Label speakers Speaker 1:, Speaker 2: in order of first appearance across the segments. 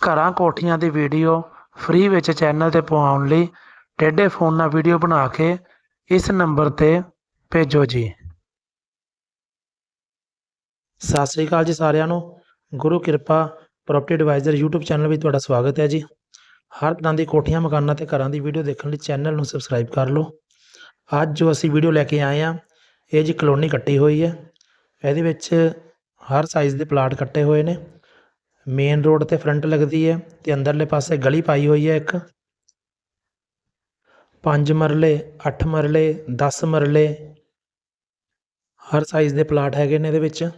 Speaker 1: ਘਰਾਂ ਕੋਠੀਆਂ ਦੀ ਵੀਡੀਓ ਫ੍ਰੀ ਵਿੱਚ ਚੈਨਲ ਤੇ ਪਵਾਉਣ ਲਈ ਟੇਢੇ ਫੋਨ ਨਾਲ ਵੀਡੀਓ ਬਣਾ ਕੇ ਇਸ ਨੰਬਰ ਤੇ ਭੇਜੋ ਜੀ। ਸਤਿ ਸ੍ਰੀ ਅਕਾਲ ਜੀ ਸਾਰਿਆਂ ਨੂੰ। ਗੁਰੂ ਕਿਰਪਾ ਪ੍ਰਾਪਰਟੀ ਐਡਵਾਈਜ਼ਰ YouTube ਚੈਨਲ ਵਿੱਚ ਤੁਹਾਡਾ ਸਵਾਗਤ ਹੈ ਜੀ। ਹਰ ਤਰ੍ਹਾਂ ਦੀ ਕੋਠੀਆਂ, ਮਕਾਨਾਂ ਤੇ ਘਰਾਂ ਦੀ ਵੀਡੀਓ ਦੇਖਣ ਲਈ ਚੈਨਲ ਨੂੰ ਸਬਸਕ੍ਰਾਈਬ ਕਰ ਲਓ। ਅੱਜ ਜੋ ਅਸੀਂ ਵੀਡੀਓ ਲੈ ਕੇ ਆਏ ਆ ਇਹ ਜੀ ਕਲੋਨੀ ਕੱਟੀ ਹੋਈ ਹੈ। ਇਹਦੇ ਵਿੱਚ ਹਰ ਸਾਈਜ਼ ਦੇ ਪਲਾਟ ਕੱਟੇ ਹੋਏ ਨੇ। ਮੇਨ ਰੋਡ ਤੇ ਫਰੰਟ ਲੱਗਦੀ ਹੈ ਤੇ ਅੰਦਰਲੇ ਪਾਸੇ ਗਲੀ ਪਾਈ ਹੋਈ ਹੈ ਇੱਕ। ਪੰਜ ਮਰਲੇ 8 ਮਰਲੇ 10 ਮਰਲੇ, ਹਰ ਸਾਈਜ਼ ਦੇ ਪਲਾਟ ਹੈਗੇ ਨੇ ਇਹਦੇ ਵਿੱਚ।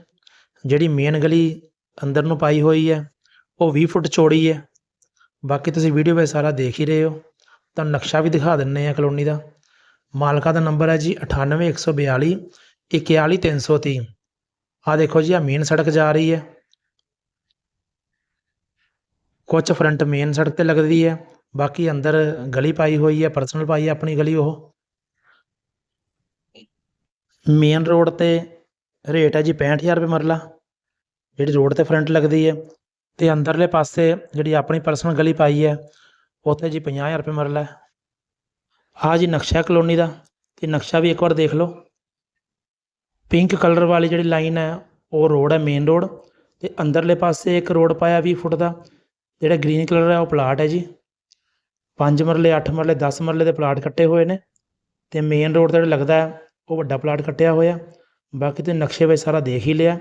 Speaker 1: ਜਿਹੜੀ ਮੇਨ ਗਲੀ ਅੰਦਰ ਨੂੰ ਪਾਈ ਹੋਈ ਹੈ, ਉਹ 20 ਫੁੱਟ ਚੌੜੀ ਹੈ। ਬਾਕੀ ਤੁਸੀਂ ਵੀਡੀਓ ਵਿੱਚ ਸਾਰਾ ਦੇਖ ਹੀ ਰਹੇ ਹੋ। ਤਾਂ ਨਕਸ਼ਾ ਵੀ ਦਿਖਾ ਦਿੰਨੇ ਆ ਕਲੋਨੀ ਦਾ। ਮਾਲਕਾ ਦਾ ਨੰਬਰ ਹੈ ਜੀ 98142 41330 ਆ ਦੇਖੋ ਜੀ ਆ ਮੇਨ ਸੜਕ ਜਾ ਰਹੀ ਹੈ। ਕੁਝ ਫਰੰਟ ਮੇਨ ਸੜਕ ਤੇ ਲੱਗਦੀ ਹੈ, ਬਾਕੀ ਅੰਦਰ ਗਲੀ ਪਾਈ ਹੋਈ ਹੈ ਪਰਸਨਲ ਪਾਈ ਹੈ ਆਪਣੀ ਗਲੀ ਉਹ। ਮੇਨ ਰੋਡ ਤੇ ਰੇਟ ਹੈ ਜੀ 65000 ਰੁਪਏ ਮਰਲਾ। ਜਿਹੜੀ ਰੋਡ ਤੇ ਫਰੰਟ ਲੱਗਦੀ ਹੈ ਤੇ ਅੰਦਰਲੇ ਪਾਸੇ ਜਿਹੜੀ ਆਪਣੀ ਪਰਸਨਲ ਗਲੀ ਪਾਈ ਹੈ, ਉੱਥੇ ਜੀ 50000 ਰੁਪਏ ਮਰਲਾ ਹੈ। ਆ ਜੀ ਨਕਸ਼ਾ ਕਲੋਨੀ ਦਾ, ਤੇ ਨਕਸ਼ਾ ਵੀ ਇੱਕ ਵਾਰ ਦੇਖ ਲਓ। ਪਿੰਕ ਕਲਰ ਵਾਲੀ ਜਿਹੜੀ ਲਾਈਨ ਹੈ, ਉਹ ਰੋਡ ਹੈ ਮੇਨ ਰੋਡ ਤੇ ਅੰਦਰਲੇ ਪਾਸੇ ਇੱਕ ਰੋਡ ਪਾਇਆ 20 ਫੁੱਟ ਦਾ। ਜਿਹੜਾ ਗ੍ਰੀਨ ਕਲਰ ਹੈ ਉਹ ਪਲਾਟ ਹੈ ਜੀ। 5 ਮਰਲੇ 8 ਮਰਲੇ 10 ਮਰਲੇ ਦੇ ਪਲਾਟ ਕੱਟੇ ਹੋਏ ਨੇ ਤੇ ਮੇਨ ਰੋਡ ਤੇ ਜਿਹੜਾ ਲੱਗਦਾ ਉਹ ਵੱਡਾ ਪਲਾਟ ਕੱਟਿਆ ਹੋਇਆ। ਬਾਕੀ ਤੇ ਨਕਸ਼ੇ ਵਿੱਚ ਸਾਰਾ ਦੇਖ ਹੀ ਲਿਆ।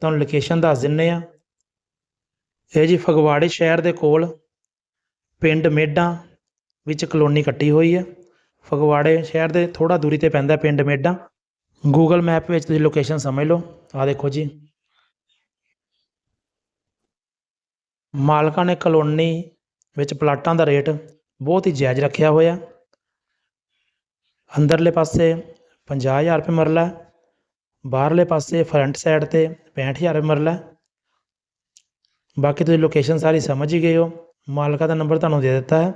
Speaker 1: ਤੁਹਾਨੂੰ ਲੋਕੇਸ਼ਨ ਦੱਸ ਦਿੰਨੇ ਆ। ਇਹ ਜੀ ਫਗਵਾੜੇ ਸ਼ਹਿਰ ਦੇ ਕੋਲ ਪਿੰਡ ਮੇਡਾ ਵਿੱਚ ਕਲੋਨੀ ਕੱਟੀ ਹੋਈ ਹੈ। ਫਗਵਾੜੇ ਸ਼ਹਿਰ ਦੇ ਥੋੜਾ ਦੂਰੀ ਤੇ ਪੈਂਦਾ ਪਿੰਡ ਮੇਡਾ। ਗੂਗਲ ਮੈਪ ਵਿੱਚ ਤੁਸੀਂ ਲੋਕੇਸ਼ਨ ਸਮਝ ਲਓ। ਆ ਦੇਖੋ ਜੀ। ਮਾਲਕਾਂ ਨੇ ਕਲੋਨੀ ਵਿੱਚ ਪਲਾਟਾਂ ਦਾ ਰੇਟ ਬਹੁਤ ਹੀ ਜਾਇਜ਼ ਰੱਖਿਆ ਹੋਇਆ। ਅੰਦਰਲੇ ਪਾਸੇ 50000 ਰੁਪਏ ਮਰਲਾ ਬਾਹਰਲੇ ਪਾਸੇ ਫਰੰਟ ਸਾਈਡ ਤੇ 65000 ਰੁਪਏ ਮਰਲਾ ਬਾਕੀ ਤੁਸੀਂ ਲੋਕੇਸ਼ਨ ਸਾਰੀ ਸਮਝ ਹੀ ਗਏ ਹੋ, ਮਾਲਕਾ ਦਾ ਨੰਬਰ ਤੁਹਾਨੂੰ ਦੇ ਦਿੱਤਾ ਹੈ।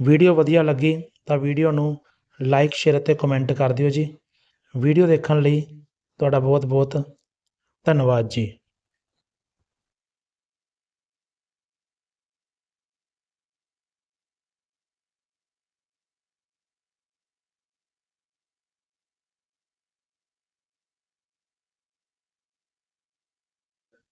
Speaker 1: ਵੀਡੀਓ ਵਧੀਆ ਲੱਗੀ ਤਾਂ ਵੀਡੀਓ ਨੂੰ ਲਾਈਕ, ਸ਼ੇਅਰ ਅਤੇ ਕਮੈਂਟ ਕਰ ਦਿਓ ਜੀ। ਵੀਡੀਓ ਦੇਖਣ ਲਈ ਤੁਹਾਡਾ ਬਹੁਤ ਬਹੁਤ ਧੰਨਵਾਦ ਜੀ।